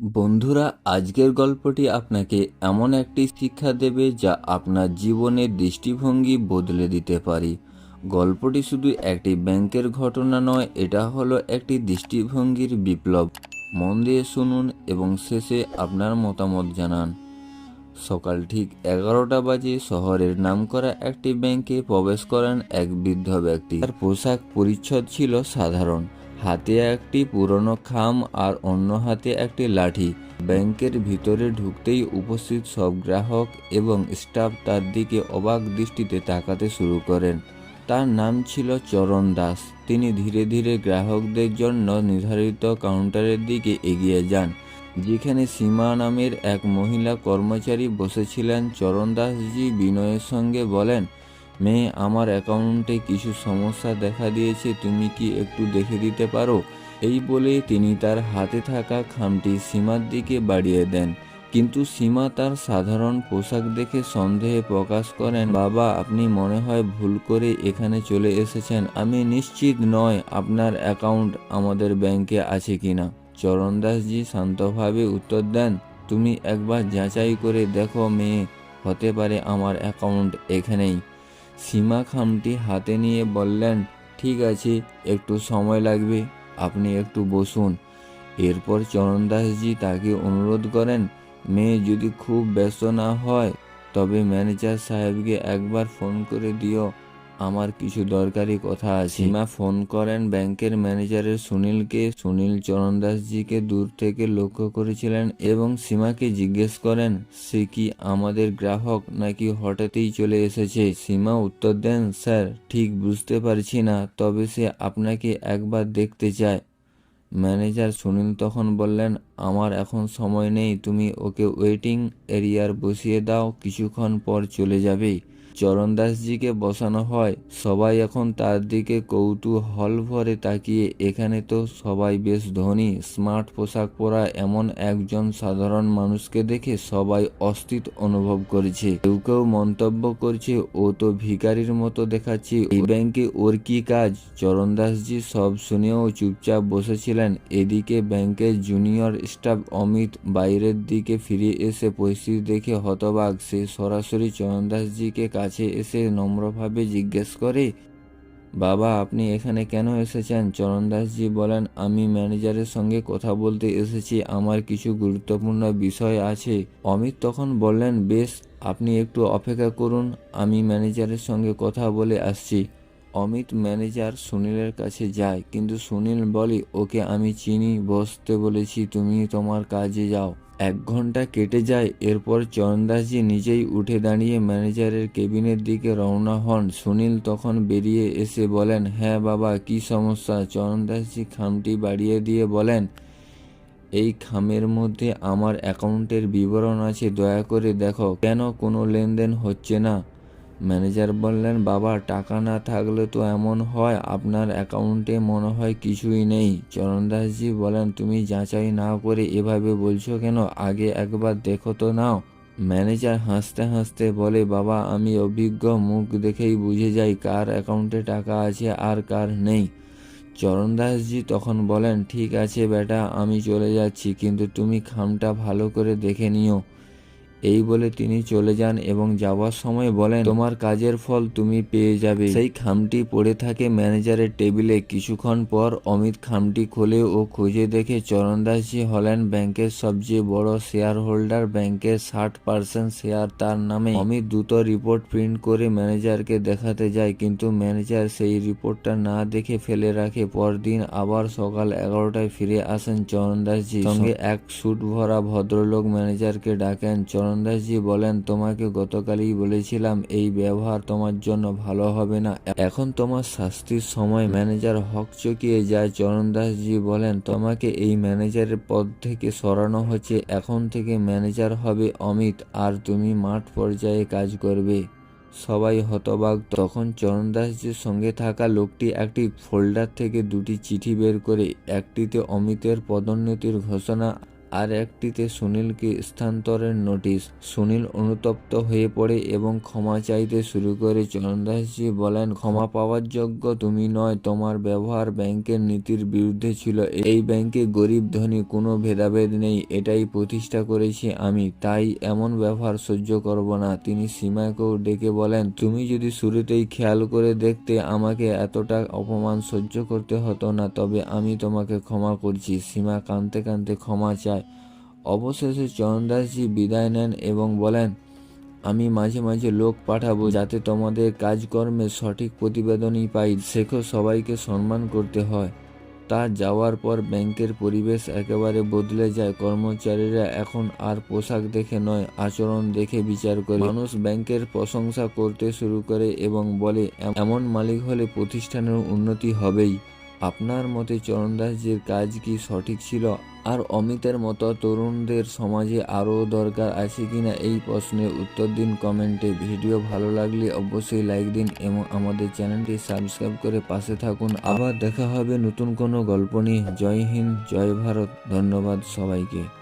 বন্ধুরা, আজকের গল্পটি আপনাকে এমন একটি শিক্ষা দেবে যা আপনার জীবনের দৃষ্টিভঙ্গি বদলে দিতে পারে। গল্পটি শুধু একটি ব্যাংকের ঘটনা নয়, এটা হলো একটি দৃষ্টিভঙ্গির বিপ্লব। মন দিয়ে শুনুন এবং শেষে আপনার মতামত জানান। সকাল ঠিক এগারোটা বাজে শহরের নামকরা একটি ব্যাংকে প্রবেশ করেন এক বৃদ্ধ ব্যক্তি। তার পোশাক পরিচ্ছদ ছিল সাধারণ। হাতে একটি পুরনো খাম আর অন্য হাতে একটি লাঠি। ব্যাংকের ভিতরে ঢুকতেই উপস্থিত সব গ্রাহক এবং স্টাফ তার দিকে অবাক দৃষ্টিতে তাকাতে শুরু করেন। তার নাম ছিল চরণ দাস। তিনি ধীরে ধীরে গ্রাহকদের জন্য নির্ধারিত কাউন্টারের দিকে এগিয়ে যান, যেখানে সীমা নামের এক মহিলা কর্মচারী বসেছিলেন। চরণ দাসজি বিনয়ের সঙ্গে বলেন মেয়ে, আমার অ্যাকাউন্টে কিছু সমস্যা দেখা দিয়েছে, তুমি কি একটু দেখে দিতে পারো? এই বলে তিনি তার হাতে থাকা খামটি সীমার দিকে বাড়িয়ে দেন। কিন্তু সীমা তার সাধারণ পোশাক দেখে সন্দেহে প্রকাশ করেন, বাবা, আপনি মনে হয় ভুল করে এখানে চলে এসেছেন। আমি নিশ্চিত নয় আপনার অ্যাকাউন্ট আমাদের ব্যাংকে আছে কিনা। চরণদাসজি শান্তভাবে উত্তর দেন, তুমি একবার যাচাই করে দেখো মেয়ে, হতে পারে আমার অ্যাকাউন্ট এখানেই। সীমা খামটি হাতে নিয়ে বললেন, ঠিক আছে, একটু সময় লাগবে, আপনি একটু বসুন। এরপর চরণদাসজি তাকে অনুরোধ করেন, মেয়ে যদি খুব ব্যস্ত না হয়, তবে ম্যানেজার সাহেবকে একবার ফোন করে দিও। আমার কিছু দরকারি কথা আছে। সীমা ফোন করেন ব্যাংকের ম্যানেজারের সুনীলকে। সুনীল চরণ দাসজিকে দূর থেকে লক্ষ্য করেছিলেন এবং সীমাকে জিজ্ঞেস করেন সে কি আমাদের গ্রাহক নাকি হঠাৎই চলে এসেছে? সীমা উত্তর দেন স্যার ঠিক বুঝতে পারছি না তবে সে আপনাকে একবার দেখতে চায়। ম্যানেজার সুনীল তখন বললেন আমার এখন সময় নেই তুমি ওকে ওয়েটিং এরিয়ার বসিয়ে দাও কিছুক্ষণ পর চলে যাবে চরণদাসজিকে বসানো হয়। সবাই এখন তার দিকে কৌতূহল ভরে তাকিয়ে। এখানে তো সবাই বেশ ধনী, স্মার্ট পোশাক পরা এমন একজন সাধারণ মানুষকে দেখে সবাই অস্থিত অনুভব করেছে। কেউ কেউ মন্তব্য করছে, ও তো ভিখারির মতো দেখাচ্ছে। এই ব্যাংকে ওর কি কাজ? চরণদাসজি সব শুনেও চুপচাপ বসেছিলেন। এদিকে ব্যাংকের জুনিয়র স্টাফ অমিত বাইরের দিকে ফিরে এসে পরিস্থিতি দেখে হতবাক। সে সরাসরি চরণদাসজিকে কাছে এসে নম্রভাবে জিজ্ঞেস করে, বাবা, আপনি এখানে কেন এসেছেন? চরণদাসজি বলেন, আমি ম্যানেজারের সঙ্গে কথা বলতে এসেছি, আমার কিছু গুরুত্বপূর্ণ বিষয় আছে। অমিত তখন বললেন, বেশ, আপনি একটু অপেক্ষা করুন, আমি ম্যানেজারের সঙ্গে কথা বলে আসছি। অমিত ম্যানেজার সুনীলের কাছে যায়, কিন্তু সুনীল বলে, ওকে আমি চিনি, বসতে বলেছি, তুমি তোমার কাজে যাও এক ঘণ্টা কেটে যায়, এরপর চরণদাসজি নিজেই উঠে দাঁড়িয়ে ম্যানেজারের কেবিনের দিকে রওনা হন। সুনীল তখন বেরিয়ে এসে বলেন হ্যাঁ বাবা, কি সমস্যা চরণদাসজি খামটি বাড়িয়ে দিয়ে বলেন, এই খামের মধ্যে আমার অ্যাকাউন্টের বিবরণ আছে, দয়া করে দেখো। কেন কোনো লেনদেন হচ্ছে না? ম্যানেজার বললেন, বাবা, টাকা না থাকলে তো এমন হয়, আপনার অ্যাকাউন্টে মনে হয় কিছুই নেই। চরণদাসজি বলেন, তুমি যাচাই না করে এভাবে বলছো কেন? আগে একবার দেখো তো নাও। ম্যানেজার হাসতে হাসতে বলে, বাবা, আমি অভিজ্ঞ, মুখ দেখেই বুঝে যাই কার অ্যাকাউন্টে টাকা আছে আর কার নেই। চরণদাসজি তখন বলেন, ঠিক আছে বেটা, আমি চলে যাচ্ছি, কিন্তু তুমি খামটা ভালো করে দেখে নিও। এই বলে তিনি চলে যান এবং যাওয়ার সময় বলেন, তোমার কাজের ফল তুমি পেয়ে যাবে। সেই খামটি পড়ে থাকে ম্যানেজারের টেবিলে। কিছুক্ষণ পর অমিত খামটি খোলে ও খুঁজে দেখে চরণদাসজি হলেন ব্যাংকের সবচেয়ে বড় শেয়ার হোল্ডার ব্যাংকের ষাট পার্সেন্ট শেয়ার তার নামে। অমিত দ্রুত রিপোর্ট প্রিন্ট করে ম্যানেজারকে দেখাতে যায়, কিন্তু ম্যানেজার সেই রিপোর্টটা না দেখে ফেলে রাখে। পরদিন আবার সকাল এগারোটায় ফিরে আসেন চরণদাসজি। সঙ্গে এক সুট ভরা ভদ্রলোক ম্যানেজারকে ডাকেন, চরণ চরণদাসজি বলেন, তোমাকে গতকালই বলেছিলাম, এই ব্যবহার তোমার জন্য ভালো হবে না। এখন তোমার শাস্তির সময়। ম্যানেজার হক চকিয়ে যায়। চরণদাসজি বলেন, তোমাকে এই ম্যানেজারের পদ থেকে সরানো হচ্ছে। এখন থেকে ম্যানেজার হবে অমিত, আর তুমি মাঠ পর্যায়ে কাজ করবে। সবাই হতবাক। তখন চরণদাসজির সঙ্গে থাকা লোকটি একটি ফোল্ডার থেকে দুটি চিঠি বের করে, একটিতে অমিতের পদোন্নতির ঘোষণা আর একটিতে সুনীলকে স্থানান্তরের নোটিশ। সুনীল অনুতপ্ত হয়ে পড়ে এবং ক্ষমা চাইতে শুরু করে চরণদাসজি বলেন, ক্ষমা পাওয়ার যোগ্য তুমি নয়, তোমার ব্যবহার ব্যাংকের নীতির বিরুদ্ধে ছিল। এই ব্যাংকে গরিব ধনী কোনো ভেদাভেদ নেই, এটাই প্রতিষ্ঠা করেছি আমি। তাই এমন ব্যবহার সহ্য করব না। তিনি সীমাকেও ডেকে বলেন, তুমি যদি শুরুতেই খেয়াল করে দেখতে আমাকে এতটা অপমান সহ্য করতে হতো না, তবে আমি তোমাকে ক্ষমা করছি। সীমা কাঁদতে কাঁদতে ক্ষমা চায়। অবশেষে চরণদাসজি বিদায় নেন এবং বলেন, আমি মাঝে মাঝে লোক পাঠাবো যাতে তোমাদের কাজকর্মে সঠিক প্রতিবেদনই পাই। শেখো, সবাইকে সম্মান করতে হয়। তা যাওয়ার পর ব্যাংকের পরিবেশ একেবারে বদলে যায়। কর্মচারীরা এখন আর পোশাক দেখে নয়, আচরণ দেখে বিচার করে। মানুষ ব্যাংকের প্রশংসা করতে শুরু করে এবং বলে, এমন মালিক হলে প্রতিষ্ঠানের উন্নতি হবেই। আপনার মতে চরণদাসজির কাজ কি সঠিক ছিল? আর অমিতের মতো তরুণদের সমাজে আরও দরকার আছে কি না এই প্রশ্নের উত্তর দিন কমেন্টে। ভিডিও ভালো লাগলে অবশ্যই লাইক দিন এবং আমাদের চ্যানেলটি সাবস্ক্রাইব করে পাশে থাকুন। আবার দেখা হবে নতুন কোনো গল্প নিয়ে। জয় হিন্দ, জয় ভারত। ধন্যবাদ সবাইকে।